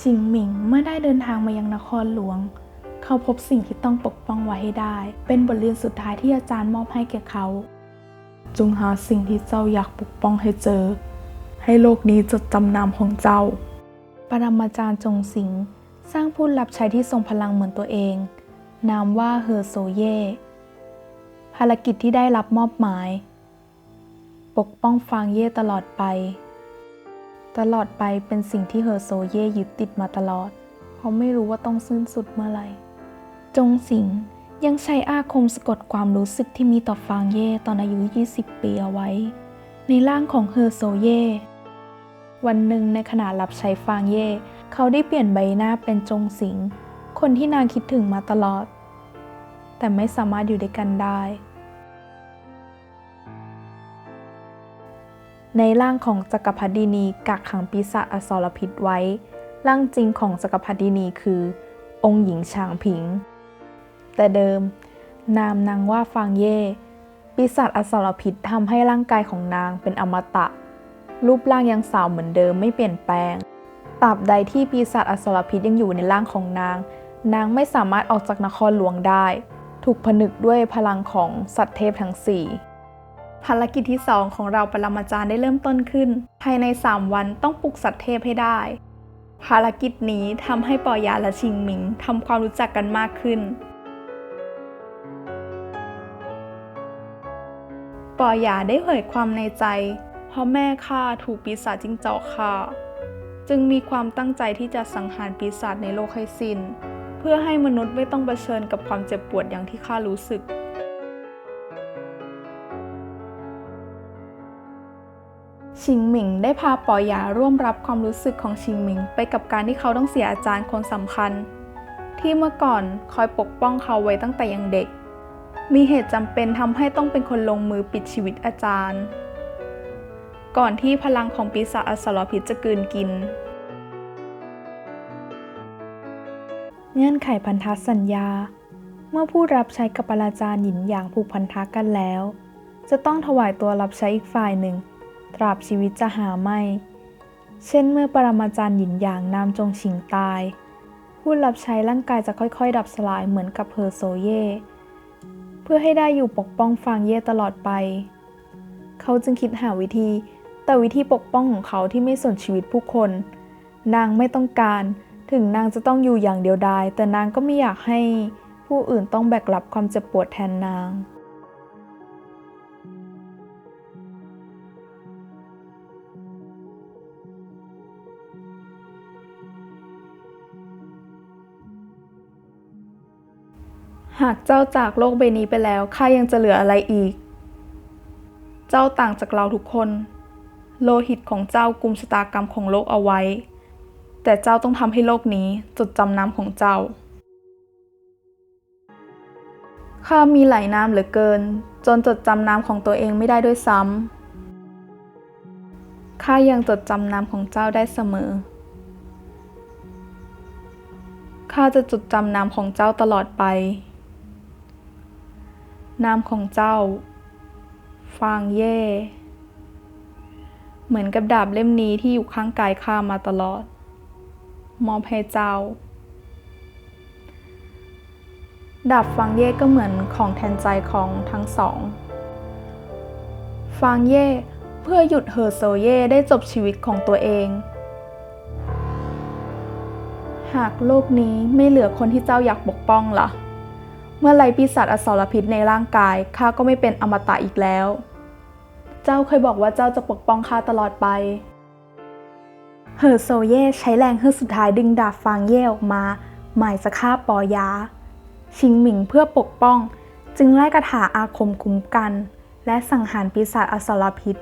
ชิงหมิงเมื่อได้เดินทางมายังนครหลวง เขาพบสิ่งที่ต้องปกป้องไว้ให้ได้ เป็นบทเรียนสุดท้ายที่อาจารย์มอบให้แก่เขา จงหาสิ่งที่เจ้าอยากปกป้องให้เจอ ให้โลกนี้จดจำนามของเจ้า ปรมาจารย์จงสิงสร้างผู้รับใช้ที่ทรงพลังเหมือนตัวเอง นามว่าเฮอโซเย่ภารกิจที่ได้รับมอบหมาย ปกป้องฟางเย่ตลอดไป ตลอดไปเป็นสิ่งที่เฮอโซเย่ยึดติดมาตลอด เพราะไม่รู้ว่าต้องสิ้นสุดเมื่อไหร่ จงสิงยังใช้อาคมสะกดความรู้สึกที่มีต่อฟางเย่ตอนอายุ 20 ปีเอาไว้ ในร่างของเฮอโซเย่วันหนึ่งในขณะรับใช้ฟางเย่เขาได้เปลี่ยนใบหน้าเป็นจงสิง คนที่นางคิดถึงมาตลอด แต่ไม่สามารถอยู่ด้วยกันได้ ในร่างของจักรพรรดินีกักขังปีศาจอสรพิษไว้ ร่างจริงของจักรพรรดินีคือ องค์หญิงฉางผิง แต่เดิม นามนางว่าฟางเย่ปีศาจอสรพิษทำให้ร่างกายของนางเป็นอมตะ รูปร่างยังสาวเหมือนเดิมไม่เปลี่ยนแปลงตราบใดที่ปีศาจอสรพิษยังอยู่ในร่างของนาง นางไม่สามารถออกจากนครหลวงได้ ถูกผนึกด้วยพลังของสัตว์เทพทั้งสี่ ภารกิจที่ 2 ของเราปรมาจารย์ได้เริ่มต้นขึ้น ภายใน 3 วันต้องปลุกสัตว์เทพให้ได้ ภารกิจนี้ทำให้ปอยาและชิงหมิงทำความรู้จักกันมากขึ้น ปอยาได้เผยความในใจ เพราะแม่ข้าถูกปีศาจจิ้งจอกฆ่า จึงมีความตั้งใจที่จะสังหารปีศาจในโลกให้สิน้น เพื่อให้มนุษย์ไม่ต้องเผชิญกับความเจ็บปวดอย่างที่ข้ารู้สึก ชิงหมิงได้พาปอยาร่วมรับความรู้สึกของชิงหมิงไปกับการที่เขาต้องเสียอาจารย์คนสำคัญ ที่เมื่อก่อนคอยปกป้องเขาไว้ตั้งแต่ยังเด็ก มีเหตุจำเป็นทำให้ต้องเป็นคนลงมือปิดชีวิตอาจารย์ ก่อนที่พลังของปีศาจอสรพิษจะกืนกิน เงื่อนไขพันธสัญญา เมื่อผู้รับใช้กับปราจารย์หยินหยางผูกพันธะกันแล้ว จะต้องถวายตัวรับใช้อีกฝ่ายหนึ่ง ตราบชีวิตจะหาไม่ เช่นเมื่อปรมาจารย์หยินหยางนามจงฉิงตาย ผู้รับใช้ร่างกายจะค่อยๆ ดับสลายเหมือนกับเพอร์โซเย่เพื่อให้ได้อยู่ปกป้องฟางเย่ตลอดไป เขาจึงคิดหาวิธี แต่วิธีปกป้องของเขาที่ไม่สนชีวิตผู้คน นางไม่ต้องการ ถึงนางจะต้องอยู่อย่างเดียวดาย แต่นางก็ไม่อยากให้ผู้อื่นต้องแบกรับความเจ็บปวดแทนนาง หากเจ้าจากโลกใบนี้ไปแล้วข้ายังจะเหลืออะไรอีก เจ้าต่างจากเราทุกคน โลหิตของเจ้ากุมชะตากรรมของโลกเอาไว้ แต่เจ้าต้องทำให้โลกนี้จดจำน้ำของเจ้าข้ามีหลายน้ำเหลือเกิน จนจดจำน้ำของตัวเองไม่ได้ด้วยซ้ำข้ายังจดจำน้ำของเจ้าได้เสมอข้าจะจดจำนามของเจ้าตลอดไป นามของเจ้า ฟางเย่ เหมือนกับดาบเล่มนี้ที่อยู่ข้างกายข้ามาตลอด มอบให้เจ้า ดาบฟางเย่ก็เหมือนของแทนใจของทั้งสอง ฟางเย่เพื่อหยุดเฮอโซเย่ได้จบชีวิตของตัวเอง หากโลกนี้ไม่เหลือคนที่เจ้าอยากปกป้องล่ะ เมื่อไรปีศาจอสรพิษในร่างกายข้าก็ไม่เป็นอมตะอีกแล้ว เจ้าเคยบอกว่าเจ้าจะปกป้องข้าตลอดไป เฮอโซเย่ใช้แรงเฮือกสุดท้ายดึงดาบฟางเย่ออกมา หมายจะฆ่าปอยา ชิงหมิงเพื่อปกป้อง จึงไล่กระถาอาคมคุ้มกัน และสังหารปีศาจอสรพิษ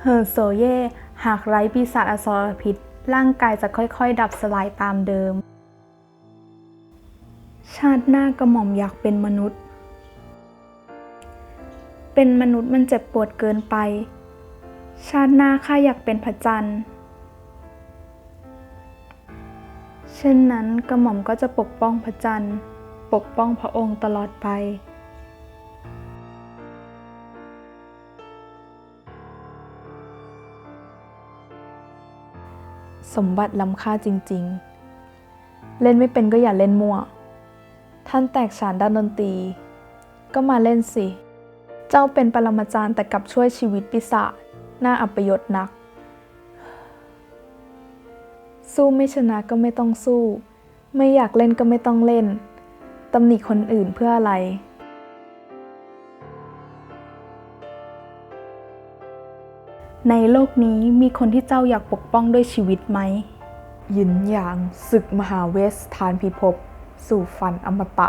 เฮอโซเย่หากไร้ปีศาจอสรพิษร่างกายจะค่อยๆ ดับสลายตามเดิม ชาติหน้ากระหม่อมอยากเป็นมนุษย์ เป็นมนุษย์มันเจ็บปวดเกินไป ชาติหน้าข้าอยากเป็นพระจันทร์ เช่นนั้นกระหม่อมก็จะปกป้องพระจันทร์ ปกป้องพระองค์ตลอดไปสมบัติล้ำค่าจริง ๆ เล่นไม่เป็นก็อย่าเล่นมั่ว ท่านแตกฉานด้านดนตรี ก็มาเล่นสิ เจ้าเป็นปรมาจารย์แต่กลับช่วยชีวิตปีศาจน่าอัปยศนัก สู้ไม่ชนะก็ไม่ต้องสู้ ไม่อยากเล่นก็ไม่ต้องเล่นตำหนิคนอื่นเพื่ออะไร ในโลกนี้มีคนที่เจ้าอยากปกป้องด้วยชีวิตไหม ยินหยางศึกมหาเวสทานพิภพ สู่ฝันอมตะ